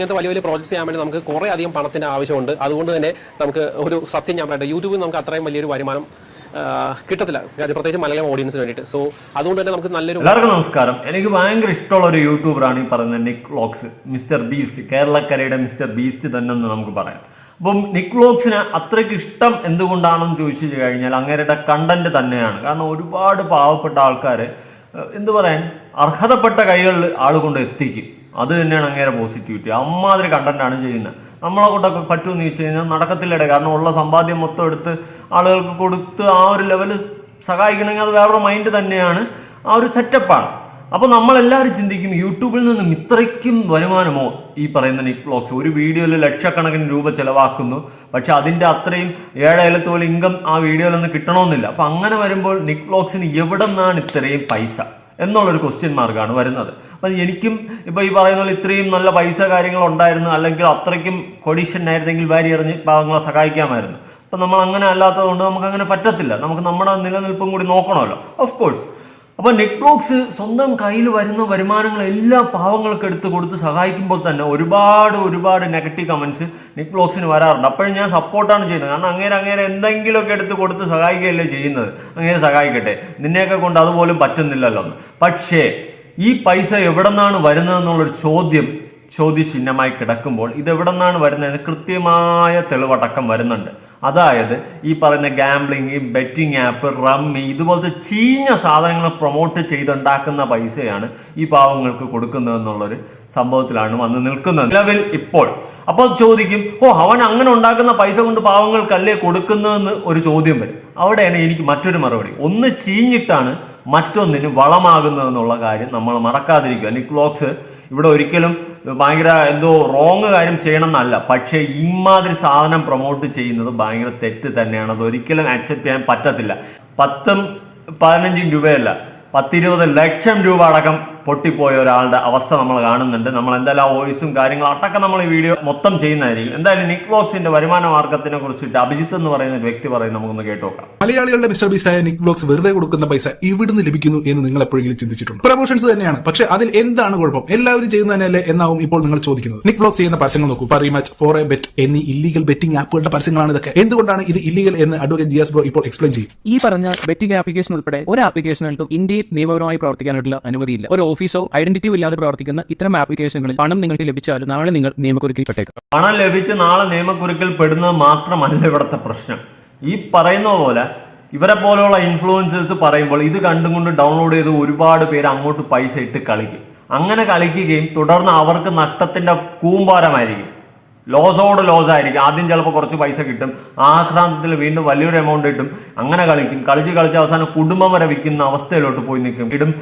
ഇങ്ങനത്തെ വലിയ വലിയ പ്രോജക്ട്സ് ചെയ്യാൻ വേണ്ടി നമുക്ക് കുറേ അധികം പണത്തിന്റെ ആവശ്യമുണ്ട്. അതുകൊണ്ട് തന്നെ നമുക്ക് ഒരു സത്യം ഞാൻ പറയട്ടെ യൂട്യൂബിൽ നമുക്ക് അത്രയും വലിയൊരു വരുമാനം കിട്ടത്തില്ല. പ്രത്യേകിച്ച് മലയാളം ഓഡിയൻസിന് വേണ്ടിയിട്ട്. സോ അതുകൊണ്ട് തന്നെ നമുക്ക് നല്ലൊരു എല്ലാവർക്കും നമസ്കാരം. എനിക്ക് ഭയങ്കര ഇഷ്ടമുള്ള ഒരു യൂട്യൂബറാണ് ഈ പറയുന്ന നിക് വ്ളോഗ്സ് മിസ്റ്റർ ബീസ്റ്റ് കേരളക്കരയുടെ മിസ്റ്റർ ബീസ്റ്റ് തന്നെ എന്ന് നമുക്ക് പറയാം. അപ്പം നിക് വ്ളോഗ്സിന് അത്രയ്ക്ക് ഇഷ്ടം എന്തുകൊണ്ടാണെന്ന് ചോദിച്ചു കഴിഞ്ഞാൽ അങ്ങേരുടെ കണ്ടന്റ് തന്നെയാണ്. കാരണം ഒരുപാട് പാവപ്പെട്ട ആൾക്കാർ എന്തു പറയാൻ അർഹതപ്പെട്ട കൈകളിൽ ആളുകൊണ്ട് കൊണ്ട് എത്തിക്കും. അത് തന്നെയാണ് അങ്ങേരെ പോസിറ്റിവിറ്റി അമ്മാതിരി കണ്ടന്റാണ് ചെയ്യുന്നത് നമ്മളെ കൊണ്ടൊക്കെ പറ്റുമെന്ന് ചോദിച്ചു കഴിഞ്ഞാൽ നടക്കത്തില്ലടെ. കാരണം ഉള്ള സമ്പാദ്യം മൊത്തം എടുത്ത് ആളുകൾക്ക് കൊടുത്ത് ആ ഒരു ലെവൽ സഹായിക്കണമെങ്കിൽ അത് വേറൊരു മൈൻഡ് തന്നെയാണ്. ആ ഒരു സെറ്റപ്പാണ് അപ്പോൾ നമ്മളെല്ലാവരും ചിന്തിക്കും യൂട്യൂബിൽ നിന്നും ഇത്രയ്ക്കും വരുമാനമോ ഈ പറയുന്ന നിക് ബ്ലോഗ്സ് ഒരു വീഡിയോയിൽ ലക്ഷക്കണക്കിന് രൂപ ചിലവാക്കുന്നു. പക്ഷെ അതിന്റെ അത്രയും ഏഴേലത്ത് ഇൻകം ആ വീഡിയോയിൽ നിന്ന് കിട്ടണമെന്നില്ല. അപ്പോൾ അങ്ങനെ വരുമ്പോൾ നിക് ബ്ലോഗ്സിന് എവിടെ നിന്നാണ് ഇത്രയും പൈസ? എന്നുള്ളൊരു ക്വസ്റ്റ്യൻ മാർക്കാണ് വരുന്നത്. അപ്പം എനിക്കും ഇപ്പോൾ ഈ പറയുന്ന പോലെ ഇത്രയും നല്ല പൈസ കാര്യങ്ങൾ ഉണ്ടായിരുന്നു അല്ലെങ്കിൽ അത്രയ്ക്കും കൊഡീഷൻ ആയിരുന്നെങ്കിൽ വാരി എറിഞ്ഞ് പാവങ്ങളെ സഹായിക്കാമായിരുന്നു. അപ്പം നമ്മൾ അങ്ങനെ അല്ലാത്തതുകൊണ്ട് നമുക്ക് അങ്ങനെ പറ്റത്തില്ല. നമുക്ക് നമ്മുടെ നിലനിൽപ്പും കൂടി നോക്കണമല്ലോ. ഓഫ് കോഴ്സ് അപ്പോൾ നെറ്റ്ബ്ലോക്സ് സ്വന്തം കയ്യിൽ വരുന്ന വരുമാനങ്ങൾ എല്ലാ പാവങ്ങൾക്ക് എടുത്ത് കൊടുത്ത് സഹായിക്കുമ്പോൾ തന്നെ ഒരുപാട് ഒരുപാട് നെഗറ്റീവ് കമൻസ് നെറ്റ്ബ്ലോക്സിന് വരാറുണ്ട്. അപ്പോഴും ഞാൻ സപ്പോർട്ടാണ് ചെയ്യുന്നത്. കാരണം അങ്ങനെ അങ്ങനെ എന്തെങ്കിലുമൊക്കെ എടുത്ത് കൊടുത്ത് സഹായിക്കുകയല്ലേ ചെയ്യുന്നത്. അങ്ങനെ സഹായിക്കട്ടെ. നിന്നെയൊക്കെ കൊണ്ട് അതുപോലും പറ്റുന്നില്ലല്ലോ പക്ഷേ ഈ പൈസ എവിടെ നിന്നാണ് വരുന്നതെന്നുള്ളൊരു ചോദ്യം ചോദ്യചിഹ്നമായി കിടക്കുമ്പോൾ ഇത് എവിടെ നിന്നാണ് വരുന്നത് കൃത്യമായ തെളിവടക്കം വരുന്നുണ്ട്. അതായത് ഈ പറയുന്ന ഗാംബ്ലിങ് ബെറ്റിംഗ് ആപ്പ് റമ്മി ഇതുപോലത്തെ ചീഞ്ഞ സാധനങ്ങൾ പ്രൊമോട്ട് ചെയ്തുണ്ടാക്കുന്ന പൈസയാണ് ഈ പാവങ്ങൾക്ക് കൊടുക്കുന്നതെന്നുള്ളൊരു സംഭവത്തിലാണ് വന്ന് നിൽക്കുന്നത്. നിലവിൽ ഇപ്പോൾ. അപ്പോൾ ചോദിക്കും ഓ അവൻ അങ്ങനെ ഉണ്ടാക്കുന്ന പൈസ കൊണ്ട് പാവങ്ങൾക്കല്ലേ കൊടുക്കുന്നതെന്ന് ഒരു ചോദ്യം വരും. അവിടെയാണ് എനിക്ക് മറ്റൊരു മറുപടി. ഒന്ന് ചീഞ്ഞിട്ടാണ് മറ്റൊന്നിന് വളമാകുന്നതെന്നുള്ള കാര്യം നമ്മൾ മറക്കാതിരിക്കുക. നിക്ലോക്സ് ഇവിടെ ഒരിക്കലും ഭയങ്കര എന്തോ റോങ് കാര്യം ചെയ്യണമെന്നല്ല. പക്ഷേ ഇമാതിരി സാധനം പ്രൊമോട്ട് ചെയ്യുന്നത് ഭയങ്കര തെറ്റ് തന്നെയാണ്. അത് ഒരിക്കലും അക്സെപ്റ്റ് ചെയ്യാൻ പറ്റത്തില്ല. പത്തും പതിനഞ്ചും രൂപയല്ല. പത്തിരുപത് ലക്ഷം രൂപ അടക്കം പൊട്ടിപ്പോയ ഒരാളുടെ അവസ്ഥ നമ്മൾ കാണുന്നുണ്ട്. നമ്മൾ എന്തായാലും ആ വോയിസും കാര്യങ്ങളും അടക്കം നമ്മൾ ഈ വീഡിയോ മൊത്തം ചെയ്യുന്നതായിരിക്കും. എന്തായാലും നിക് ബ്ലോക്സിന്റെ വരുമാന മാർഗത്തിനെ കുറിച്ചിട്ട് അഭിജിത്ത് എന്ന് പറയുന്ന ഒരു വ്യക്തി പറയും നമുക്കൊന്ന് കേട്ടോക്കാം മലയാളികളുടെ മിസ്റ്റർ ബീസ്റ്റായ നിക് ബ്ലോക്സ് വെറുതെ കൊടുക്കുന്ന പൈസ ഇവിടുന്ന് ലഭിക്കുന്നു എന്ന് നിങ്ങൾ എപ്പോഴെങ്കിലും ചിന്തിച്ചിട്ടുണ്ട്? പ്രൊമോഷൻസ് തന്നെയാണ്. പക്ഷെ അതിൽ എന്താണ് കുഴപ്പം? എല്ലാവരും തന്നെയല്ലേ എന്നാവും ഇപ്പോൾ നിങ്ങൾ ചോദിക്കുന്നത്. നിക് ബ്ലോക്സ് ചെയ്യുന്ന പരസ്യങ്ങൾ നോക്കൂ. Parimatch four a bet എന്നീ ഇല്ലീഗൽ ബെറ്റിംഗ് ആപ്പുകളുടെ പരസ്യങ്ങളാണ് ഇതൊക്കെ. എന്തുകൊണ്ടാണ് ഇത് ഇല്ലീഗൽ എന്ന് അഡ്വക്കേറ്റ് ജിയാസ് ബ്രോ ഇപ്പോൾ എക്സ്പ്ലെയിൻ ചെയ്യും? ഈ പറഞ്ഞ ബെറ്റിംഗ് ആപ്ലിക്കേഷൻ ഉൾപ്പെടെ ഒരു ആപ്ലിക്കേഷനുകൾക്കും ഇന്ത്യയിൽ നിയമപരമായി പ്രവർത്തിക്കാനായിട്ടുള്ള അനുമതിയില്ല. ഒരു ഓഫീസോ ഐഡന്റിറ്റിയോ ഇല്ലാതെ പ്രവർത്തിക്കുന്ന ഇത്തരം ആപ്ലിക്കേഷനുകളിൽ പണം നിങ്ങൾക്ക് ലഭിച്ചാലും നാളെ നിങ്ങൾ നിയമക്കുരുക്കിൽ പെട്ടേക്കാം പണം ലഭിച്ച് നാളെ നിയമക്കുരുക്കിൽ പെടുന്നത് മാത്രമല്ല ഇവിടുത്തെ പ്രശ്നം. ഈ പറയുന്ന പോലെ ഇവരെ പോലെയുള്ള ഇൻഫ്ലുവൻസേഴ്സ് പറയുമ്പോൾ ഇത് കണ്ടും കൊണ്ട് ഡൗൺലോഡ് ചെയ്ത് ഒരുപാട് പേര് അങ്ങോട്ട് പൈസ ഇട്ട് കളിക്കും. അങ്ങനെ കളിക്കുകയും തുടർന്ന് അവർക്ക് നഷ്ടത്തിന്റെ കൂമ്പാരമായിരിക്കും. ലോസോട് ലോസ് ആയിരിക്കും ആദ്യം ചിലപ്പോൾ കുറച്ച് പൈസ കിട്ടും. ആക്രാന്തത്തിൽ വീണ്ടും വലിയൊരു എമൗണ്ട് കിട്ടും അങ്ങനെ കളിക്കും. കളിച്ച് കളിച്ച് അവസാനം കുടുംബം വരെ വിൽക്കുന്ന അവസ്ഥയിലോട്ട് പോയി നിൽക്കും. ഇടും.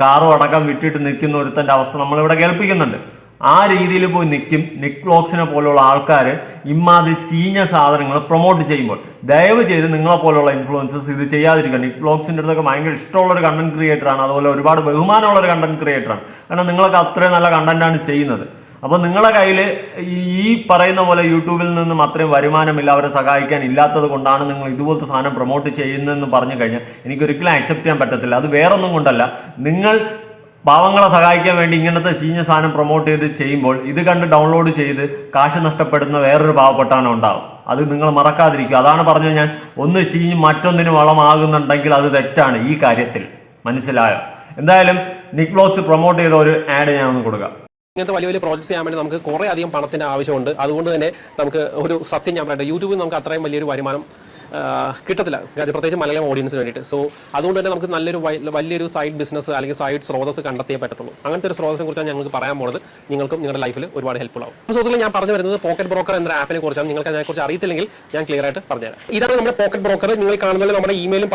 കാറും അടക്കം വിട്ടിട്ട് നിൽക്കുന്ന ഒരുത്തന്റെ അവസ്ഥ നമ്മളിവിടെ കേൾപ്പിക്കുന്നുണ്ട്. ആ രീതിയിൽ പോയി നിൽക്കും. നിക് വ്ളോഗ്സിനെ പോലുള്ള ആൾക്കാർ ഇമാതിരി ചീഞ്ഞ സാധനങ്ങൾ പ്രൊമോട്ട് ചെയ്യുമ്പോൾ ദയവ് ചെയ്ത് നിങ്ങളെ പോലുള്ള ഇൻഫ്ലുവൻസസ് ഇത് ചെയ്യാതിരിക്കുക. നിക് വ്ളോഗ്സിന്റെ അടുത്തൊക്കെ ഭയങ്കര ഇഷ്ടമുള്ള ഒരു കണ്ടന്റ് ക്രിയേറ്ററാണ് അതുപോലെ ഒരുപാട് ബഹുമാനമുള്ള ഒരു കണ്ടന്റ് ക്രിയേറ്ററാണ് കാരണം നിങ്ങളൊക്കെ അത്രയും നല്ല കണ്ടന്റാണ് ചെയ്യുന്നത്. അപ്പോൾ നിങ്ങളെ കയ്യിൽ ഈ പറയുന്ന പോലെ യൂട്യൂബിൽ നിന്നും അത്രയും വരുമാനമില്ല അവരെ സഹായിക്കാൻ ഇല്ലാത്തത് കൊണ്ടാണ് നിങ്ങൾ ഇതുപോലത്തെ സാധനം പ്രൊമോട്ട് ചെയ്യുന്നതെന്ന് പറഞ്ഞു കഴിഞ്ഞാൽ എനിക്കൊരിക്കലും അക്സെപ്റ്റ് ചെയ്യാൻ പറ്റത്തില്ല. അത് വേറൊന്നും കൊണ്ടല്ല. നിങ്ങൾ പാവങ്ങളെ സഹായിക്കാൻ വേണ്ടി ഇങ്ങനത്തെ ചീഞ്ഞ സാധനം പ്രൊമോട്ട് ചെയ്ത് ചെയ്യുമ്പോൾ ഇത് കണ്ട് ഡൗൺലോഡ് ചെയ്ത് കാശ് നഷ്ടപ്പെടുന്ന വേറൊരു പാവപ്പെട്ടാണ് ഉണ്ടാവും. അത് നിങ്ങൾ മറക്കാതിരിക്കുക. അതാണ് പറഞ്ഞു ഞാൻ. ഒന്ന് ചീഞ്ഞ് മറ്റൊന്നിന് വളമാകുന്നുണ്ടെങ്കിൽ അത് തെറ്റാണ് ഈ കാര്യത്തിൽ. മനസ്സിലായോ? എന്തായാലും നിക്ലോസ് പ്രൊമോട്ട് ചെയ്ത ഒരു ആഡ് ഞാൻ ഒന്ന് കൊടുക്കാം. ഇങ്ങനത്തെ വലിയ വലിയ പ്രോജക്ട്സ് ചെയ്യാൻ വേണ്ടി നമുക്ക് കുറേ അധികം പണത്തിന്റെ ആവശ്യമുണ്ട്. അതുകൊണ്ട് തന്നെ നമുക്ക് ഒരു സത്യം ഞാൻ പറയട്ടെ യൂട്യൂബിൽ നമുക്ക് അത്രയും വലിയൊരു വരുമാനം കിട്ടത്തില്ല. പ്രത്യേകിച്ച് മലയാളം ഓഡിയൻസിന് വേണ്ടിയിട്ട്. സോ അതുകൊണ്ട് തന്നെ നമുക്ക് നല്ലൊരു വലിയൊരു സൈഡ് ബിസിനസ് അല്ലെങ്കിൽ സൈഡ് സ്രോതസ് കണ്ടെത്തിയേ പറ്റത്തുള്ളൂ. അങ്ങനത്തെ ഒരു സ്രോതസിനെ കുറിച്ചാണ് ഞങ്ങൾക്ക് പറയാൻ പോകുന്നത് നിങ്ങൾക്കും നിങ്ങളുടെ ലൈഫിൽ ഒരുപാട് ഹെൽപ്ഫുൾ ആവും. സുഹൃത്തുക്കൾ ഞാൻ പറഞ്ഞു വരുന്നത് പോക്കറ്റ് ബ്രോക്കർ എന്ന ആപ്പിനെ കുറിച്ചാണ്. നിങ്ങൾക്ക് അതിനെക്കുറിച്ച് അറിയത്തില്ലെങ്കിൽ ഞാൻ ക്ലിയർ ആയിട്ട് പറഞ്ഞുതരാം. ഇതാണ് നമ്മുടെ പോക്കറ്റ് ബ്രോക്കർ നിങ്ങൾ കാണുന്നത് നമ്മുടെ ഇമെയിലും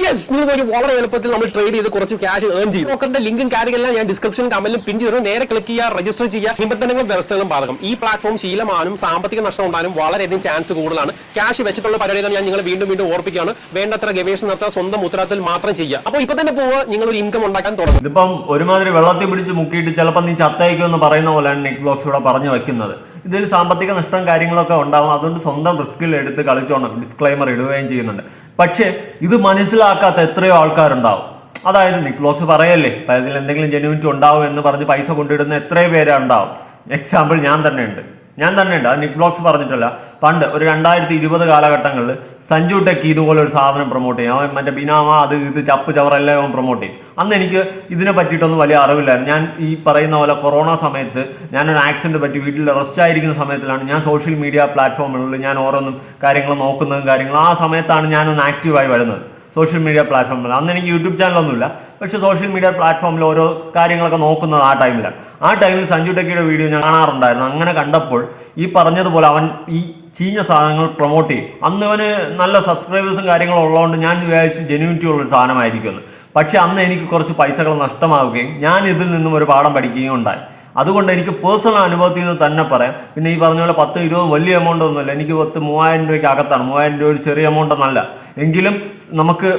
യെസ് നിങ്ങൾ ഒരു വളരെ എളുപ്പത്തിൽ നമ്മൾ ട്രേഡ് ചെയ്ത് കുറച്ച് ക്യാഷ് ഏൺ ചെയ്യും ബ്രോക്കറിന്റെ ലിങ്കും കാര്യങ്ങളെല്ലാം ഞാൻ ഡിസ്ക്രിപ്ഷൻ കമന്റിലും പിൻ ചെയ്തു നേരെ ക്ലിക്ക് ചെയ്യുക രജിസ്റ്റർ ചെയ്യുക. നിബന്ധനകളും വ്യവസ്ഥകളും ബാധകം. ഈ പ്ലാറ്റ്ഫോം ശീലമാനും സാമ്പത്തിക നഷ്ടം ഉണ്ടാകാനും വളരെയധികം ചാൻസ് കൂടുതലാണ്. ക്യാഷ് വെച്ചിട്ടുള്ള പരിപാടികൾ ഞാൻ നിങ്ങൾ വീണ്ടും വീണ്ടും ഓർപ്പിക്കുകയാണ്. വേണ്ടത്ര ഗവേഷണം നടത്താൻ സ്വന്തം ഉത്തരവാദിത്തത്തിൽ മാത്രം ചെയ്യുക. അപ്പോൾ ഇപ്പൊ തന്നെ പോവുക നിങ്ങൾ ഒരു ഇൻകം ഉണ്ടാക്കാൻ തുടങ്ങും ഇതിപ്പം ഒരുമാതിരി വെള്ളത്തിൽ പിടിച്ച് മുക്കിയിട്ട് ചിലപ്പോൾ നീ ചത്തയക്കും എന്ന് പറയുന്ന പോലെയാണ് നെറ്റ് ബ്ലോക്സ് ഇവിടെ പറഞ്ഞു വെക്കുന്നത്. ഇതിൽ സാമ്പത്തിക നഷ്ടം കാര്യങ്ങളൊക്കെ ഉണ്ടാവും. അതുകൊണ്ട് സ്വന്തം റിസ്കിൽ എടുത്ത് കളിച്ചോണം. ഡിസ്ക്ലൈമർ ഇടുകയും ചെയ്യുന്നുണ്ട്. പക്ഷേ ഇത് മനസ്സിലാക്കാത്ത എത്രയോ ആൾക്കാരുണ്ടാവും. അതായത് നിക് വ്ളോഗ്സ് പറയല്ലേ അതായത് എന്തെങ്കിലും ജെനുവിറ്റി ഉണ്ടാവും എന്ന് പറഞ്ഞ് പൈസ കൊണ്ടിടുന്ന എത്രയോ പേരുണ്ടാവും എക്സാമ്പിൾ ഞാൻ തന്നെ ഉണ്ട്. ഞാൻ തന്നെ ഉണ്ട്. അത് നിക് ബ്ലോഗ്സ് പറഞ്ഞിട്ടല്ല. പണ്ട് ഒരു രണ്ടായിരത്തി ഇരുപത് കാലഘട്ടങ്ങളിൽ സഞ്ജു ടെക്ക് ഇതുപോലെ ഒരു സാധനം പ്രൊമോട്ട് ചെയ്യും. അവൻ മറ്റേ ബിനാമ അത് ഇത് ചപ്പ് ചവറെല്ലാം അവൻ പ്രൊമോട്ട് ചെയ്യും. അന്ന് എനിക്ക് ഇതിനെ പറ്റിയിട്ടൊന്നും വലിയ അറിവില്ലായിരുന്നു. ഞാൻ ഈ പറയുന്ന പോലെ കൊറോണ സമയത്ത് ഞാനൊരു ആക്സിഡന്റ് പറ്റി വീട്ടിൽ റെസ്റ്റ് ആയിരിക്കുന്ന സമയത്തിലാണ് ഞാൻ സോഷ്യൽ മീഡിയ പ്ലാറ്റ്ഫോമുകളിൽ ഞാൻ ഓരോന്നും കാര്യങ്ങൾ നോക്കുന്നതും കാര്യങ്ങളും. ആ സമയത്താണ് ഞാനൊന്ന് ആക്റ്റീവായി വരുന്നത്. സോഷ്യൽ മീഡിയ പ്ലാറ്റ്ഫോമിൽ അന്ന് എനിക്ക് യൂട്യൂബ് ചാനലൊന്നുമില്ല പക്ഷേ സോഷ്യൽ മീഡിയ പ്ലാറ്റ്ഫോമിൽ ഓരോ കാര്യങ്ങളൊക്കെ നോക്കുന്നത് ആ ടൈമിലാണ് ആ ടൈമിൽ സഞ്ജു ടെക്കിയുടെ വീഡിയോ ഞാൻ കാണാറുണ്ടായിരുന്നു. അങ്ങനെ കണ്ടപ്പോൾ ഈ പറഞ്ഞതുപോലെ അവൻ ഈ ചീഞ്ഞ സാധനങ്ങൾ പ്രൊമോട്ട് ചെയ്യും. അന്ന് ഇവന് നല്ല സബ്സ്ക്രൈബേഴ്സും കാര്യങ്ങളും ഉള്ളതുകൊണ്ട് ഞാൻ വിചാരിച്ചു ജെന്യൂനിറ്റി ഉള്ളൊരു സാധനമായിരിക്കുമെന്ന്. പക്ഷെ അന്ന് എനിക്ക് കുറച്ച് പൈസകൾ നഷ്ടമാവുകയും ഞാൻ ഇതിൽ നിന്നും ഒരു പാഠം പഠിക്കുകയും ഉണ്ടായി. അതുകൊണ്ട് എനിക്ക് പേഴ്സണൽ അനുഭവത്തിൽ നിന്ന് തന്നെ പറയാം. പിന്നെ ഈ പറഞ്ഞ പോലെ പത്ത് ഇരുപത് വലിയ എമൗണ്ട് ഒന്നുമില്ല. എനിക്ക് പത്ത് മൂവായിരം രൂപയ്ക്ക് അകത്താണ്. മൂവായിരം രൂപ ഒരു ചെറിയ എമൗണ്ട് ഒന്നല്ല. എങ്കിലും നമുക്ക്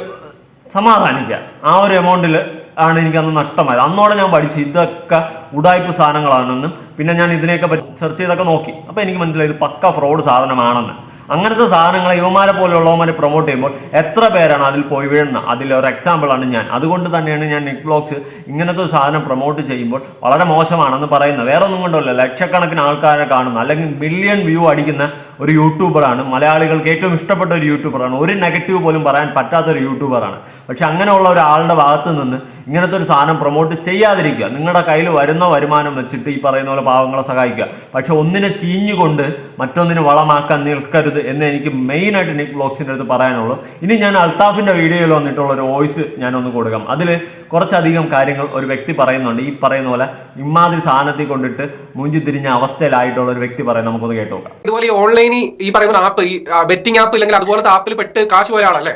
സമാധാനിക്കാം. ആ ഒരു എമൗണ്ടിൽ ആണ് എനിക്ക് അന്ന് നഷ്ടമായത്. അന്നോടെ ഞാൻ പഠിച്ചു. ഇതൊക്കെ ഉടായ്പ സാധനങ്ങളാണെന്നും പിന്നെ ഞാൻ ഇതിനെയൊക്കെ സെർച്ച് ചെയ്തൊക്കെ നോക്കി. അപ്പോൾ എനിക്ക് മനസ്സിലായി ഇത് പക്ക ഫ്രോഡ് സാധനമാണെന്ന്. അങ്ങനത്തെ സാധനങ്ങളെ യുവമാരെ പോലെയുള്ളവന്മാരെ പ്രൊമോട്ട് ചെയ്യുമ്പോൾ എത്ര പേരാണ് അതിൽ പോയി വീഴുന്നത്? അതിലൊരു ആണ് ഞാൻ. അതുകൊണ്ട് തന്നെയാണ് ഞാൻ നിക് ബ്ലോഗ്സ് ഇങ്ങനത്തെ ഒരു സാധനം പ്രൊമോട്ട് ചെയ്യുമ്പോൾ വളരെ മോശമാണെന്ന് പറയുന്നത്. വേറെ ഒന്നും കൊണ്ടല്ല ലക്ഷക്കണക്കിന് ആൾക്കാരെ കാണുന്ന അല്ലെങ്കിൽ മില്യൺ വ്യൂ അടിക്കുന്ന ഒരു യൂട്യൂബറാണ് മലയാളികൾക്ക് ഏറ്റവും ഇഷ്ടപ്പെട്ട ഒരു യൂട്യൂബറാണ് ഒരു നെഗറ്റീവ് പോലും പറയാൻ പറ്റാത്ത ഒരു യൂട്യൂബറാണ് പക്ഷെ അങ്ങനെയുള്ള ഒരാളുടെ ഭാഗത്ത് നിന്ന് ഇങ്ങനത്തെ ഒരു സാധനം പ്രൊമോട്ട് ചെയ്യാതിരിക്കുക. നിങ്ങളുടെ കയ്യിൽ വരുന്ന വരുമാനം വെച്ചിട്ട് ഈ പറയുന്ന പോലെ പാവങ്ങളെ സഹായിക്കുക. പക്ഷെ ഒന്നിനെ ചീഞ്ഞുകൊണ്ട് മറ്റൊന്നിനെ വളമാക്കാൻ നിൽക്കരുത് എന്ന് എനിക്ക് മെയിനായിട്ട് നിക് ബ്ലോഗ്സിന്റെ അടുത്ത് പറയാനുള്ളൂ. ഇനി ഞാൻ അൽത്താഫിന്റെ വീഡിയോയിൽ വന്നിട്ടുള്ള ഒരു വോയിസ് ഞാനൊന്ന് കൊടുക്കാം. അതിൽ കുറച്ചധികം കാര്യങ്ങൾ ഒരു വ്യക്തി പറയുന്നുണ്ട്. ഈ പറയുന്ന പോലെ ഇമാതിരി സാധനത്തിൽ കൊണ്ടിട്ട് മൂഞ്ചി തിരിഞ്ഞ അവസ്ഥയിലായിട്ടുള്ള ഒരു വ്യക്തി പറയുന്നത് നമുക്കൊന്ന് കേട്ടു ഇതുപോലെ ഈ ഓൺലൈനിൽ ഈ പറയുന്ന ആപ്പ് ഈ ബെറ്റിംഗ് ആപ്പ് ഇല്ലെങ്കിൽ അതുപോലത്തെ ആപ്പിൽ പെട്ട് കാശ് പോയാളല്ലേ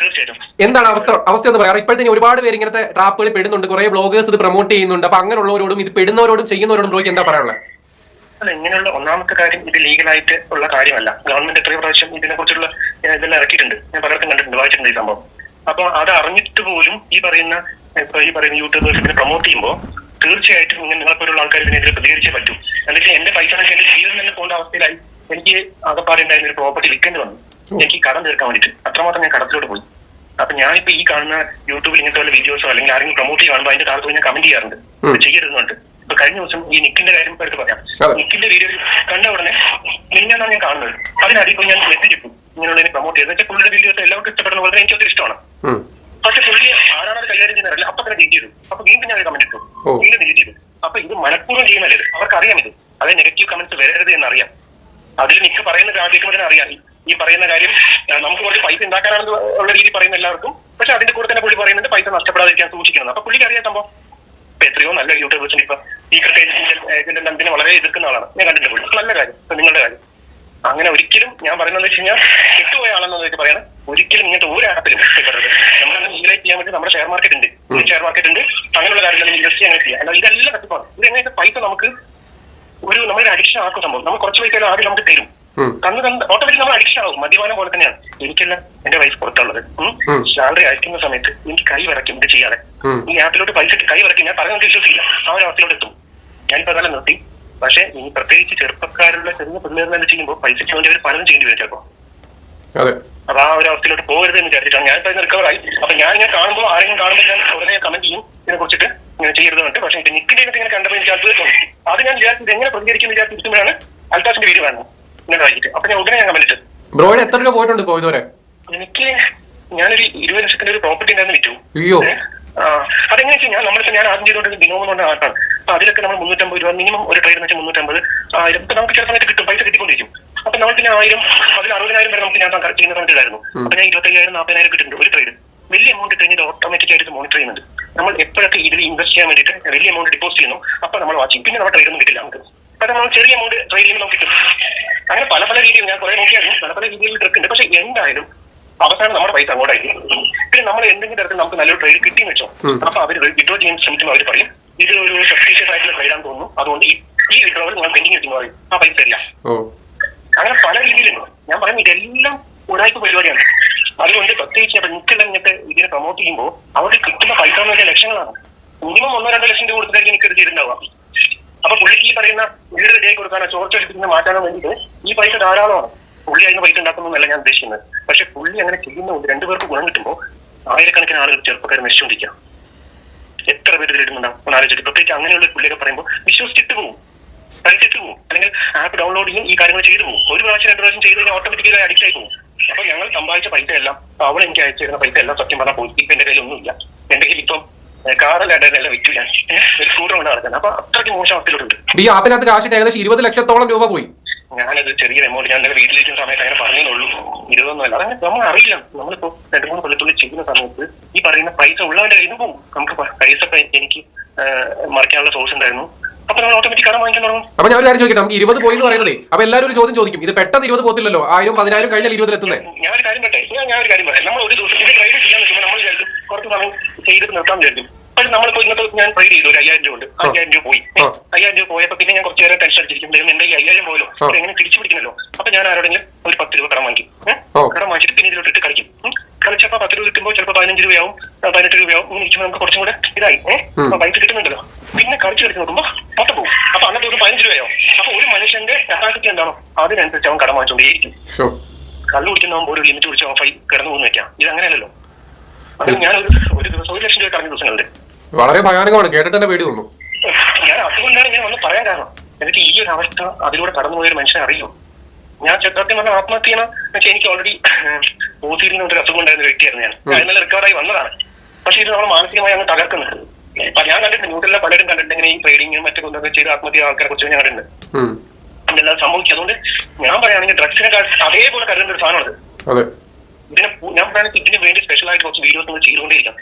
തീർച്ചയായിട്ടും. എന്താണ് അവസ്ഥ അവസ്ഥ എന്ന് പറയാറ് ഇപ്പോഴത്തെ ഒരുപാട് പേര് ഇങ്ങനത്തെ ട്രാപ്പുകൾ പെടുന്നുണ്ട്. കുറെ ബ്ലോഗേഴ്സ് ഇത് പ്രൊമോട്ട് ചെയ്യുന്നുണ്ട്. അപ്പൊ അങ്ങനെയുള്ളവരോടും ഇത് പെടുന്നവരോടും ചെയ്യുന്നവരോടും ബ്രോയ്ക്ക് എന്താ പറയാനുള്ളത്? അല്ല ഇങ്ങനെയുള്ള ഒന്നാമത്തെ കാര്യം ഇത് ലീഗലായിട്ട് ഉള്ള കാര്യമല്ല. ഗവൺമെന്റ് എത്രയോ പ്രാവശ്യം ഇതിനെ കുറിച്ചുള്ള ഇതെല്ലാം ഇറക്കിയിട്ടുണ്ട്. ഞാൻ പലർക്കും കണ്ടിട്ടുണ്ട് വായിച്ചിട്ടുണ്ട് ഈ സംഭവം. അപ്പൊ അത് അറിഞ്ഞിട്ട് പോലും ഈ പറയുന്ന ഇപ്പൊ ഈ പറയുന്ന യൂട്യൂബേഴ്സ് ഇതിനെ പ്രൊമോട്ട് ചെയ്യുമ്പോൾ തീർച്ചയായിട്ടും ഇങ്ങനെ നിങ്ങളെപ്പോലുള്ള ആൾക്കാർ ഇതിനെതിരെ പ്രതികരിച്ചേ പറ്റും. എന്നുവെച്ചാൽ എന്റെ പൈസ എന്റെ ജീവൻ തന്നെ പോകേണ്ട അവസ്ഥയിലായി. എനിക്ക് ആകപ്പാടെ ഉണ്ടായിരുന്ന ഒരു പ്രോപ്പർട്ടി വിൽക്കേണ്ടി വന്നു. എനിക്ക് കടം തീർക്കാൻ വേണ്ടിയിട്ട്. അത്രമാത്രം ഞാൻ കടത്തിലോട്ട് പോയി. അപ്പൊ ഞാനിപ്പോ ഈ കാണുന്ന യൂട്യൂബിൽ ഇങ്ങനത്തെ വല്ല വീഡിയോസോ അല്ലെങ്കിൽ ആരെങ്കിലും പ്രൊമോട്ട് ചെയ്യുമ്പോൾ അതിന്റെ താഴത്ത് പോയി ഞാൻ കമന്റ് ചെയ്യാറുണ്ട്. ചെയ്യരുതെന്നുണ്ട് ഇപ്പൊ കഴിഞ്ഞ ദിവസം ഈ നിക്കിന്റെ കാര്യം എടുത്ത് പറയാം. നിക്കിന്റെ വീഡിയോ കണ്ട ഉടനെ മിന്നാണ് ഞാൻ കാണുന്നത്. അതിനടിയിൽ ഞാൻ മെസ്സേജ് ഇട്ടു. ഇങ്ങനെയുള്ളതിനെ പ്രൊമോട്ട് ചെയ്ത്. വെച്ചാൽ പുള്ളിയുടെ വീഡിയോസ് എല്ലാവർക്കും ഇഷ്ടപ്പെടുന്ന പോലെ എനിക്ക് ഒത്തിരി ഇഷ്ടമാണ്. പക്ഷെ പുള്ളി ആരാണ് അത് കൈകാര്യം ചെയ്യുന്നതല്ല അപ്പൊ തന്നെ ഡിലീറ്റ് ചെയ്തു. അപ്പൊ വീണ്ടും ഞാൻ കമന്റ് ഇട്ടു. വീണ്ടും ഡിലീറ്റ് ചെയ്തു. അപ്പൊ ഇത് മനഃപൂർവം ചെയ്യുന്നല്ലേ അവർക്ക് അറിയാം ഇത്. അതായത് നെഗറ്റീവ് കമന്റ്സ് വരരുത് എന്നറിയാം. അതിൽ നിക്ക് പറയുന്ന കേൾക്കുമ്പോൾ തന്നെ അറിയാം. ഈ പറയുന്ന കാര്യം നമുക്ക് കുറച്ച് പൈസ ഉണ്ടാക്കാനാണെന്ന് ഉള്ള രീതി പറയുന്ന എല്ലാവർക്കും. പക്ഷെ അതിന്റെ കൂടെ തന്നെ പുള്ളി പറയുന്നുണ്ട് പൈസ നഷ്ടപ്പെടാതിരിക്കാൻ സൂക്ഷിക്കുന്നത് അപ്പൊ പുള്ളിക്ക് അറിയാം സംഭവം. ഇപ്പൊ എത്രയോ നല്ല യൂട്യൂബേഴ്സിന് ഇപ്പൊ ഈ ഏജന്റ് എന്തിനെ വളരെ എതിർക്കുന്ന ആളാണ്. ഞാൻ കണ്ടിട്ടുണ്ട് നല്ല കാര്യം. നിങ്ങളുടെ കാര്യം. അങ്ങനെ ഒരിക്കലും ഞാൻ പറയുന്നത് വെച്ച് കഴിഞ്ഞാൽ കെട്ടുപോയ ആളെന്നൊക്കെ പറയണം. ഒരിക്കലും ഇങ്ങനത്തെ ഒരു ആപ്പിലും ഇഷ്ടപ്പെടരുത്. നമ്മളങ്ങനെ ലീഗലൈസ് ചെയ്യാൻ വേണ്ടി നമ്മുടെ ഷെയർ മാർക്കറ്റ് ഉണ്ട്. ഷെയർ മാർക്കറ്റ് ഉണ്ട്. അങ്ങനെയുള്ള കാര്യങ്ങൾ ഇൻവെസ്റ്റ് ചെയ്യാൻ ചെയ്യാം അല്ല ഇതെല്ലാം കത്തിപ്പാണ് ഇത് എങ്ങനെയൊക്കെ പൈസ നമുക്ക് ഒരു നമ്മളൊരു അഡിക്ഷൻ ആക്കും സംഭവം. നമ്മൾ കുറച്ച് പൈസ ആദ്യം നമുക്ക് തരും. കണ്ണ് കണ്ട് ഓട്ടോമാറ്റിക് നമ്മൾ അഡിക്ഷൻ ആവും. മദ്യപാനം പോലെ തന്നെയാണ്. എനിക്കല്ല എന്റെ വൈഫ് പുറത്തുള്ളത്. സാലറി അയക്കുന്ന സമയത്ത് എനിക്ക് കൈ വിറയ്ക്കും ഇത് ചെയ്യാതെ. ഈ ആപ്പിലോട്ട് പൈസ ഇട്ട് കൈ വിറയ്ക്കും. ഞാൻ പറഞ്ഞത് വിശ്വസിക്കില്ല. ആ ഒരു അവസ്ഥയിലോട്ട് എത്തും. ഞാനിപ്പോ അതെല്ലാം നിർത്തി. പക്ഷെ ഇനി പ്രത്യേകിച്ച് ചെറുപ്പക്കാരുള്ള ചെറിയ പിള്ളേരെല്ലാം ചെയ്യുമ്പോൾ പൈസയ്ക്ക് വേണ്ടി അവർ പലതും ചെയ്യേണ്ടി വരും ചിലപ്പോ. അപ്പൊ ആ ഒരു അവസ്ഥയിലോട്ട് പോകരുത് എന്ന് വിചാരിച്ചിട്ടാണ് ഞാൻ ഇപ്പൊ റിക്കവർ ആയി. അപ്പൊ ഞാൻ ഇങ്ങനെ കാണുമ്പോൾ ആരെങ്കിലും കാണുമ്പോൾ ഞാൻ ഉടനെ കമന്റ് ചെയ്യും. ഇതിനെ കുറിച്ചിട്ട് ചെയ്യരുതുണ്ട് പക്ഷെ ഇപ്പൊ നിക്കിന്റെ ഇങ്ങനെ കണ്ടപ്പോൾ എനിക്ക് അത്ഭുതം അത് ഞാൻ വിചാരിച്ചത് എങ്ങനെ പ്രതികരിക്കും വിചാരിച്ചിരിക്കുമ്പോഴാണ് അൽത്താസിന്റെ വീട് കാണുന്നത്. ഇങ്ങനെ വായിച്ചിട്ട് അപ്പൊ ഞാൻ ഉടനെ ഞാൻ കമന്റ് ഇട്ടു. ബ്രോയുടെ എത്ര രൂപ പോയിട്ടുണ്ട് പോയതുവരെ എനിക്ക് ഞാനൊരു ഇരുപത് ലക്ഷത്തിന്റെ ഒരു പ്രോപ്പർട്ടി ഉണ്ടായിരുന്നു വിറ്റു. അയ്യോ. അതെങ്ങനെ വെച്ചാൽ ഞാൻ നമ്മളിപ്പോ ഞാൻ ആദ്യം ചെയ്തുകൊണ്ടിരുന്ന ബിനോമം എന്ന് പറഞ്ഞ ആർട്ടാണ് അപ്പൊ അതിലൊക്കെ നമ്മൾ മുന്നൂറ്റമ്പത് രൂപ മിനിമം ഒരു ട്രേഡ് വെച്ചാൽ മുന്നൂറ്റമ്പത് ആയിരം. ഇപ്പൊ നമുക്ക് ചില സമയത്ത് കിട്ടും പൈസ കിട്ടിക്കൊണ്ടിരിക്കും. അപ്പൊ നമ്മൾ പിന്നെ ആയിരം അതിൽ അറുപതിനായിരം വരെ നമുക്ക് ഞാൻ കറക്റ്റ് ചെയ്യുന്ന സമയത്തായിരുന്നു അപ്പൊ ഞാൻ ഇരുപത്തയ്യായിരം നാൽപ്പതിനായിരം കിട്ടുന്നുണ്ട് ഒരു ട്രേഡ് വലിയ എമൗണ്ട് കഴിഞ്ഞത് ഓട്ടോമാറ്റിക് ആയിട്ട് മോണിറ്റർ ചെയ്യുന്നുണ്ട്. നമ്മൾ എപ്പോഴൊക്കെ ഇതിൽ ഇൻവെസ്റ്റ് ചെയ്യാൻ വേണ്ടിയിട്ട് വലിയ എമൗണ്ട് ഡിപ്പോസിറ്റ് ചെയ്യുന്നു അപ്പൊ നമ്മൾ വാച്ചിങ് പിന്നെ നമ്മുടെ ട്രേഡ് ഒന്നും കിട്ടില്ല നമുക്ക്. അപ്പൊ നമ്മൾ ചെറിയ എമൗണ്ട് ട്രേഡ് ചെയ്യുമ്പോൾ നമുക്ക് കിട്ടും. അങ്ങനെ പല പല രീതിയിൽ ഞാൻ കുറെ നോക്കിയായിരുന്നു പല പല രീതിയിൽ ട്രിക്ക് ഉണ്ട് പക്ഷെ എന്തായാലും അവസാനം നമ്മുടെ പൈസ അങ്ങോട്ടായിരിക്കും. പിന്നെ നമ്മൾ എന്തെങ്കിലും തരത്തിൽ നമുക്ക് നല്ലൊരു ട്രേഡ് കിട്ടിയെന്ന് വെച്ചോ അപ്പൊ അവർ വിഡ്രോ ചെയ്യാൻ ശ്രമിക്കുമ്പോൾ അവർ പറയും ഇത് ഒരു സസ്പീഷ്യസ് ആയിട്ടുള്ള ട്രേഡാന്ന് തോന്നുന്നു. അതുകൊണ്ട് ഈ വിഡ്രോവൽ നിങ്ങൾ പെൻഡിങ് കിട്ടുന്നു പറയും. ആ പൈസ ഇല്ല. അങ്ങനെ പല രീതിയിലുണ്ട് ഞാൻ പറയുന്നത് ഇതെല്ലാം ഉടായ്പ പരിപാടിയാണ്. അതുകൊണ്ട് പ്രത്യേകിച്ച് നിക്കെല്ലാം ഇങ്ങനത്തെ ഇതിനെ പ്രൊമോട്ട് ചെയ്യുമ്പോൾ അവർക്ക് കിട്ടുന്ന പൈസ എന്ന് പറഞ്ഞാൽ ലക്ഷങ്ങളാണ്. മിനിമം ഒന്നോ രണ്ടോ ലക്ഷം രൂപ കൊടുത്തിട്ടായിരിക്കും എനിക്ക് ഒരു ചെയ്തിട്ടുണ്ടാവുക. അപ്പൊ പുള്ളിക്ക് ഈ പറയുന്ന വീട് റെഡിയായി കൊടുക്കാനോ ചോർച്ചടിപ്പിക്കുന്ന മാറ്റാനോ വേണ്ടിയിട്ട് ഈ പൈസ ധാരാളമാണ്. പുള്ളി അതിന് പൈസ ഉണ്ടാക്കുന്നല്ല ഞാൻ ഉദ്ദേശിക്കുന്നത്. പക്ഷെ പുള്ളി അങ്ങനെ ചെയ്യുന്നതുകൊണ്ട് രണ്ടുപേർക്ക് ഗുണം കിട്ടുമ്പോൾ ആയിരക്കണക്കിന് ആളുകൾ ചെറുപ്പക്കാർ നശിച്ചുകൊണ്ടിരിക്കുക. എത്ര പേര് ഇതിലിടുന്നുണ്ടാവും ഒന്ന് ആലോചിച്ചിട്ട് പ്രത്യേകിച്ച് അങ്ങനെയുള്ള പുള്ളിയൊക്കെ പറയുമ്പോൾ വിശ്വസിച്ചിട്ട് പോകും ഇട്ട് പോകും അല്ലെങ്കിൽ ആപ്പ് ഡൗൺലോഡ് ചെയ്യും ഈ കാര്യങ്ങൾ ചെയ്തു പോകും ഒരു പ്രാവശ്യം രണ്ട് പ്രാവശ്യം ചെയ്ത് കഴിഞ്ഞാൽ ഓട്ടോമാറ്റിക്കലി അഡിക്റ്റ് ആയി പോകും അപ്പൊ ഞങ്ങൾ സമ്പാദിച്ച പൈസ എല്ലാം അവൾ എനിക്ക് അയച്ചു തരുന്ന പൈസ എല്ലാം സത്യം പറഞ്ഞാൽ പോയി. ഇപ്പൊ എന്റെ കയ്യിൽ ഒന്നുമില്ല എന്റെ കയ്യിൽ ഇപ്പം കാറല്ലാണ്ടെല്ലാം വിറ്റു ഞാൻ. ഒരു സ്കൂട്ടർ കൊണ്ട് നടക്കുന്നത് അപ്പൊ അത്രയ്ക്ക് മോശം അവസ്ഥയിലോട്ടുണ്ട്. ഈ ആപ്പിനകത്ത് കാശിട്ട് ഏകദേശം ഇരുപത് ലക്ഷത്തോളം രൂപ പോയി. ഞാനത് ചെറിയ എമൗണ്ട് ഞാൻ ഇന്നലെ വീട്ടിലിരിക്കുന്ന സമയത്ത് അങ്ങനെ പറഞ്ഞുള്ളൂ ഇരുപതൊന്നുമല്ല അതങ്ങനെ നമ്മൾ അറിയില്ല. നമ്മളിപ്പോ രണ്ടു മൂന്ന് കൊല്ലത്തുള്ളിൽ ചെയ്യുന്ന സമയത്ത് ഈ പറയുന്ന പൈസ ഉള്ളവന്റെ കയ്യിൽ നിന്ന് പോകും നമുക്ക് പൈസ എനിക്ക് മറിക്കാനുള്ള സോഴ്സ് ഉണ്ടായിരുന്നു അപ്പൊ ഞാൻ ഒരു കാര്യം ചോദിക്കട്ടെ? നമുക്ക് ഇരുപത് പോയി എന്ന് പറയുന്നത് അപ്പൊ എല്ലാവരും ഒരു ചോദ്യം ചോദിക്കും. ഇത് പെട്ടെന്ന് ഇരുപത് പോത്തില്ലല്ലോ? ആയിരം പതിനായിരം കഴിഞ്ഞാൽ ഇരുപതിൽ എത്തുന്നത് ഞാൻ ഒരു കാര്യം ഞാൻ ഒരു കാര്യം പറയാം നമ്മൾ ഒരു ദിവസം ട്രേഡ് ചെയ്യാൻ നിൽക്കുമ്പോൾ നമ്മൾ വിചാരിക്കും കുറച്ച് സമയം ചെയ്തിട്ട് നിർത്താൻ വിചാരിക്കും. പക്ഷെ നമ്മളിപ്പോ ഇന്നത്തെ ഞാൻ ട്രൈ ചെയ്തു. ഒരു അയ്യായിരം രൂപ ഉണ്ട്. അയ്യായിരം രൂപ പോയി. അയ്യായിരം രൂപ പോയപ്പോ പിന്നെ ഞാൻ കുറച്ച് നേരം ടെൻഷൻ അടിച്ചിരിക്കും. എന്റെ ഈ അയ്യായിരം ആ. എങ്ങനെ തിരിച്ചു പിടിക്കണല്ലോ? അപ്പൊ ഞാൻ ആരോടെങ്കിലും ഒരു പത്ത് രൂപ കടം വാങ്ങിക്കും. കടം വാങ്ങിച്ചിട്ട് പിന്നെ ഇതിലോട്ട് ഇട്ട് കളിക്കും. കളിച്ചപ്പോ പത്ത് രൂപ കിട്ടുമ്പോൾ ചിലപ്പോൾ പതിനഞ്ച് രൂപയാവും. പതിനെട്ട് രൂപയാവും. ഇങ്ങനെ ഇരിക്കുമ്പോൾ നമുക്ക് കുറച്ചും കൂടെ ഇതായി. ഏഹ് പൈസ കിട്ടുന്നുണ്ടല്ലോ. പിന്നെ കളിച്ചു കളിച്ച് നോക്കുമ്പോ പത്ത് പോകും. അപ്പൊ അന്നത്തെ ഒരു പതിനഞ്ച് രൂപയോ? അപ്പൊ ഒരു മനുഷ്യന്റെ കപ്പാസിറ്റി എന്താണോ അതിനനുസരിച്ച് അവൻ കടം വാങ്ങിച്ചുകൊണ്ടേയിരിക്കും കള്ളു കുടിക്കുന്നവൻ ഒരു ലിമിറ്റ് കുടിച്ച് ഓഫായി കിടന്നു പോകുന്ന വെക്കാം ഇത് അങ്ങനെയല്ലല്ലോ. അത് ഞാൻ ഒരു ഒരു ദിവസം ഒരു ലക്ഷം രൂപ കളഞ്ഞ ദിവസങ്ങളുണ്ട്. വളരെ ഭയാനകമാണ്. കേട്ടിട്ട് തന്നെ പേടി തോന്നുന്നു ഞാൻ അതുകൊണ്ടാണ് ഞാൻ വന്ന് പറയാൻ കാരണം. എനിക്ക് ഈ ഒരു അവസ്ഥ അതിലൂടെ കടന്നുപോയ ഒരു മനുഷ്യനെ അറിയും ഞാൻ സത്യം പറഞ്ഞ ആത്മഹത്യ ചെയ്യണം എനിക്ക് ഓൾറെഡി ഓസിയിൽ ഒരു അസുഖം ഉണ്ടായിരുന്ന വ്യക്തിയായിരുന്നു ഞാൻ. ഇന്നലെ റിക്കവറായി വന്നതാണ്. പക്ഷെ ഇത് നമ്മൾ മാനസികമായി അങ്ങ് തകർക്കുന്നത് ഞാൻ കണ്ടിട്ടുണ്ട് ന്യൂട്ടിലെ പലരും കണ്ടിട്ടുണ്ട് ഇങ്ങനെ ഈ ട്രേഡിങ്ങും മറ്റു കൊണ്ടൊക്കെ ചെയ്ത് ആത്മഹത്യ ആൾക്കാരെ കുറിച്ച് ഞാൻ കണ്ടിട്ടുണ്ട്. അതെല്ലാം സംഭവിച്ചു സംഭവിക്കും. അതുകൊണ്ട് ഞാൻ പറയുകയാണെങ്കിൽ ഡ്രഗ്സിനെ അതേപോലെ കരുതുന്ന ഒരു സാധനമാണ് അതെ. ഇതിനെ ഞാൻ പറയുന്നത് ഇതിന് വേണ്ടി സ്പെഷ്യൽ ആയിട്ട് കുറച്ച് വീഡിയോസ് ഒന്നും ചെയ്തുകൊണ്ടേയിരിക്കാം.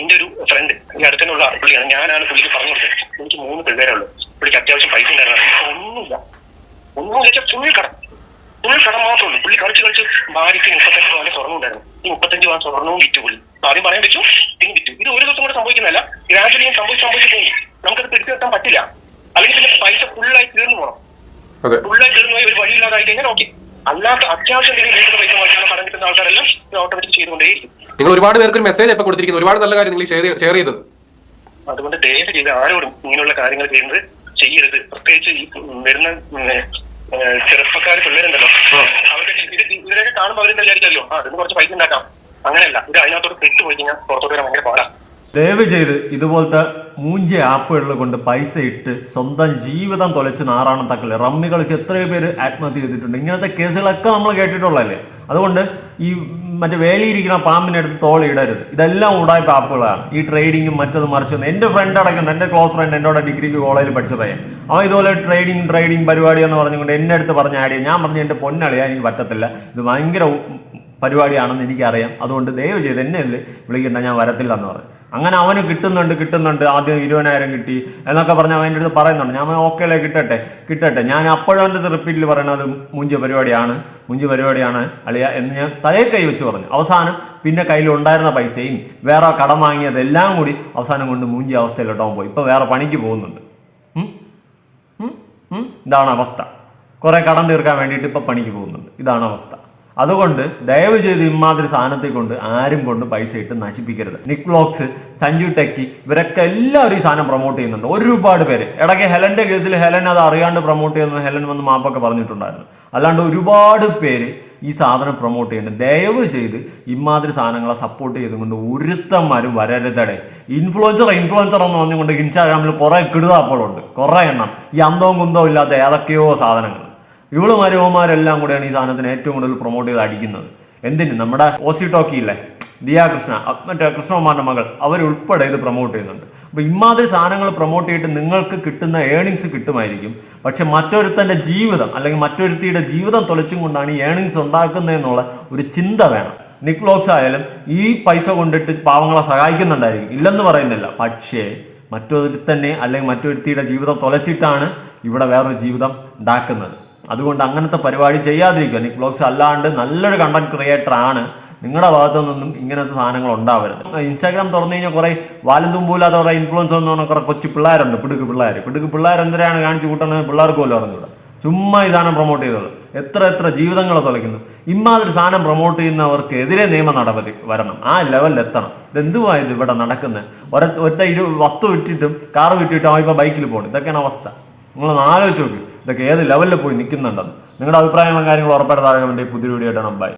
എന്റെ ഒരു ഫ്രണ്ട് ഈ അടുത്തുള്ള പുള്ളിയാണ്. ഞാനാണ് പുള്ളിക്ക് പറഞ്ഞു കൊടുത്തത്. എനിക്ക് മൂന്ന് പിള്ളേരുള്ളൂ പുള്ളിക്ക് അത്യാവശ്യം പൈസ ഉണ്ടായിരുന്നു ഒന്നുമില്ല. ഒന്നും വെച്ചാൽ ഫുൾ കടം. ഫുൾ ക്ഷണം മാത്രമേ ഉള്ളൂ. പുള്ളി കളിച്ച് കളിച്ച് ഭാര്യയ്ക്ക് മുപ്പത്തഞ്ച് പവന്റെ സ്വർണം ഉണ്ടായിരുന്നു ഈ മുപ്പത്തഞ്ച് പവൻ സ്വർണവും വിറ്റു പുള്ളി. ആദ്യം പറയാൻ വെച്ചു പിന്നെ വിറ്റു. ഇത് ഒരു ദിവസം കൂടെ സംഭവിക്കുന്നതല്ല. ഗ്രാജുവലി സംഭവിച്ച് സംഭവിച്ച് പോയി. നമുക്കത് പിടിച്ചു നിർത്താൻ പറ്റില്ല. അല്ലെങ്കിൽ പിന്നെ പൈസ ഫുള്ളായി തീർന്നു പോകണം ഫുള്ളായി തീർന്നു പോയി ഒരു വഴിയില്ലാതായി കഴിഞ്ഞാൽ ഓക്കെ അല്ലാത്ത അത്യാവശ്യം എന്തെങ്കിലും വീട്ടിൽ പൈസ വാങ്ങിക്കാൻ കടം കിട്ടുന്ന ആൾക്കാരെല്ലാം ഇത് ഓട്ടോമാറ്റിക് ചെയ്തുകൊണ്ടേയിരിക്കും നിങ്ങൾ ഒരുപാട് പേർക്ക് ഒരു മെസ്സേജ് ഒക്കെ കൊടുത്തിരിക്കുന്നു. ഒരുപാട് നല്ല കാര്യം നിങ്ങൾ ഷെയർ ചെയ്തത്. അതുകൊണ്ട് ദയവ് ചെയ്ത് ആരോടും ഇങ്ങനെയുള്ള കാര്യങ്ങൾ ചെയ്യുന്നത് ചെയ്യരുത്. പ്രത്യേകിച്ച് ഈ വരുന്ന ചെറുപ്പക്കാർ പിള്ളേരുണ്ടല്ലോ. അവരുടെ ഇവരൊക്കെ കാണുമ്പോൾ അവരെന്താ വിചാരിച്ചല്ലോ ആ അതിന് കുറച്ച് പൈസ ഉണ്ടാക്കാം. അങ്ങനെയല്ല ഇത് അതിനകത്തോട്ട് പെട്ടുപോയി കഴിഞ്ഞാൽ പുറത്തോട്ട് വരാൻ ഭയങ്കര പാടാ. ദയവ് ചെയ്ത് ഇതുപോലത്തെ മൂഞ്ച ആപ്പുകൾ കൊണ്ട് പൈസ ഇട്ട് സ്വന്തം ജീവിതം തൊലച്ച് നാറാണം തക്കൽ. റമ്മി കളിച്ച് എത്രയോ പേര് ആത്മഹത്യ ചെയ്തിട്ടുണ്ട്. ഇങ്ങനത്തെ കേസുകളൊക്കെ നമ്മൾ കേട്ടിട്ടുള്ളതല്ലേ? അതുകൊണ്ട് ഈ മറ്റേ വേലിയിരിക്കുന്ന പാമ്പിനെടുത്ത് തോളിയിടരുത്. ഇതെല്ലാം ഉടായ്പ ആപ്പുകളാണ് ഈ ട്രേഡിങ്ങും മറ്റത് മറിച്ചത് എന്റെ ഫ്രണ്ട് അടക്കം എന്റെ ക്ലോസ് ഫ്രണ്ട് എന്നോട് ഡിഗ്രിക്ക് കോളേജിൽ പഠിച്ച പയ്യൻ അവൻ ഇതുപോലെ ട്രേഡിങ് ട്രേഡിങ് പരിപാടി എന്ന് പറഞ്ഞുകൊണ്ട് എന്നെ അടുത്ത് പറഞ്ഞ ആടിയ ഞാൻ പറഞ്ഞു എന്റെ പൊന്നളിയാൻ എനിക്ക് പറ്റത്തില്ല. ഇത് ഭയങ്കര പരിപാടിയാണെന്ന് എനിക്കറിയാം. അതുകൊണ്ട് ദയവ് ചെയ്ത് എന്നെ അല്ലേ വിളിക്കണ്ട ഞാൻ വരത്തില്ല എന്ന് പറഞ്ഞു. അങ്ങനെ അവന് കിട്ടുന്നുണ്ട് കിട്ടുന്നുണ്ട്. ആദ്യം ഇരുപതിനായിരം കിട്ടി എന്നൊക്കെ പറഞ്ഞ് അവന്റെ അടുത്ത് പറയുന്നുണ്ട്. ഞാൻ ഓക്കെ അല്ലേ കിട്ടട്ടെ കിട്ടട്ടെ. ഞാൻ അപ്പോഴും എന്റെ റിപ്പീറ്റിൽ പറയണത് മുഞ്ച് പരിപാടിയാണ് മുഞ്ച് പരിപാടിയാണ് അളിയ എന്ന് ഞാൻ തലേ കൈ വെച്ച് പറഞ്ഞു. അവസാനം പിന്നെ കയ്യിൽ ഉണ്ടായിരുന്ന പൈസയും വേറെ കടം വാങ്ങിയതെല്ലാം കൂടി അവസാനം കൊണ്ട് മുഞ്ചി അവസ്ഥയിലോട്ടോ പോയി. ഇപ്പോൾ വേറെ പണിക്ക് പോകുന്നുണ്ട്? ഇതാണ് അവസ്ഥ. കുറേ കടം തീർക്കാൻ വേണ്ടിയിട്ട് ഇപ്പോൾ പണിക്ക് പോകുന്നുണ്ട്. ഇതാണ് അവസ്ഥ. അതുകൊണ്ട് ദയവ് ചെയ്ത് ഇമാതിരി സാധനത്തെ കൊണ്ട് ആരും കൊണ്ട് പൈസ ഇട്ട് നശിപ്പിക്കരുത്. നിക്ലോക്സ് സഞ്ജു ടെക്കി ഇവരൊക്കെ എല്ലാവരും ഈ സാധനം പ്രൊമോട്ട് ചെയ്യുന്നുണ്ട്. ഒരുപാട് പേര്. ഇടയ്ക്ക് ഹെലന്റെ കേസിൽ ഹെലൻ അത് അറിയാണ്ട് പ്രൊമോട്ട് ചെയ്യുന്ന. ഹെലൻ വന്ന് മാപ്പൊക്കെ പറഞ്ഞിട്ടുണ്ടായിരുന്നു. അല്ലാണ്ട് ഒരുപാട് പേര് ഈ സാധനം പ്രൊമോട്ട് ചെയ്യുന്നുണ്ട്. ദയവ് ചെയ്ത് ഇമാതിരി സാധനങ്ങളെ സപ്പോർട്ട് ചെയ്തുകൊണ്ട് ഒരുത്തന്മാരും വരരുതടെ. ഇൻഫ്ലുവൻസർ ഇൻഫ്ലുവൻസർ എന്ന് പറഞ്ഞുകൊണ്ട് ഇൻസ്റ്റാഗ്രാമിൽ കുറേ കിടുതാപ്പുകളുണ്ട് കുറെ എണ്ണം. ഈ അന്തവും കുന്തവും ഇല്ലാത്ത ഏതൊക്കെയോ സാധനങ്ങൾ. ഇവളുമാരും ഓമാരെല്ലാം കൂടെയാണ് ഈ സാധനത്തിന് ഏറ്റവും കൂടുതൽ പ്രൊമോട്ട് ചെയ്ത് അടിക്കുന്നത്. എന്തിന്? നമ്മുടെ ഓസി ടോക്കി ഇല്ലേ? ദിയാ കൃഷ്ണ മറ്റേ കൃഷ്ണകുമാറിന്റെ മകൾ അവരുൾപ്പെടെ ഇത് പ്രൊമോട്ട് ചെയ്യുന്നുണ്ട്. അപ്പൊ ഇമാതിരി സാധനങ്ങൾ പ്രൊമോട്ട് ചെയ്തിട്ട് നിങ്ങൾക്ക് കിട്ടുന്ന ഏണിങ്സ് കിട്ടുമായിരിക്കും. പക്ഷെ മറ്റൊരുത്തന്റെ ജീവിതം അല്ലെങ്കിൽ മറ്റൊരുത്തിയുടെ ജീവിതം തുലച്ചും കൊണ്ടാണ് ഈ ഏണിങ്സ് ഉണ്ടാക്കുന്നതെന്നുള്ള ഒരു ചിന്ത വേണം. നിക്ലോക്സ് ആയാലും ഈ പൈസ കൊണ്ടിട്ട് പാവങ്ങളെ സഹായിക്കുന്നുണ്ടായിരിക്കും. ഇല്ലെന്ന് പറയുന്നില്ല. പക്ഷേ മറ്റൊരുത്തന്നെ അല്ലെങ്കിൽ മറ്റൊരുത്തിയുടെ ജീവിതം തുലച്ചിട്ടാണ് ഇവിടെ വേറൊരു ജീവിതം ഉണ്ടാക്കുന്നത്. അതുകൊണ്ട് അങ്ങനത്തെ പരിപാടി ചെയ്യാതിരിക്കുക. നിക് വ്ളോഗ്സ് അല്ലാണ്ട് നല്ലൊരു കണ്ടന്റ് ക്രിയേറ്റർ ആണ്. നിങ്ങളുടെ ഭാഗത്തു നിന്നും ഇങ്ങനത്തെ സാധനങ്ങൾ ഉണ്ടാവരുത്. ഇൻസ്റ്റാഗ്രാം തുറന്നു കഴിഞ്ഞാൽ കുറെ വാലും തുമ്പൂലാത്ത കുറെ ഇൻഫ്ലുവൻസ് എന്ന് പറഞ്ഞാൽ കുറെ കൊച്ചു പിള്ളേരുണ്ട്. പിടുക്ക് പിള്ളേർ പിടുക്ക് പിള്ളേർ എന്തിനാണ് കാണിച്ചു കൂട്ടണത്? പിള്ളേർക്ക് പോലും അറിഞ്ഞൂടെ? ചുമ്മാ ഈ സാധനം പ്രൊമോട്ട് ചെയ്തത് എത്ര എത്ര ജീവിതങ്ങൾ തുലയ്ക്കുന്നു ഇമാതിരി സാധനം പ്രൊമോട്ട് ചെയ്യുന്നവർക്ക് എതിരെ നിയമ നടപടി വരണം. ആ ലെവലിൽ എത്തണം. ഇതെന്തുവാ ഇത് ഇവിടെ നടക്കുന്നത് ഒര ഒറ്റ ഇരു വസ്തു വിറ്റിട്ടും കാർ വിറ്റിട്ടും ആ ഇപ്പോൾ ബൈക്കിൽ പോകണം ഇതൊക്കെയാണ് അവസ്ഥ. നിങ്ങളൊന്ന് ആലോചിച്ച് നോക്ക്. ഇതൊക്കെ ഏത് ലെവലിൽ പോയി നിൽക്കുന്നുണ്ടെന്ന് നിങ്ങളുടെ അഭിപ്രായങ്ങളും കാര്യങ്ങളും ഉറപ്പായിട്ട് താഴെ വേണ്ടി പുതിയ വീഡിയോ ആയിട്ടാണ് ബൈ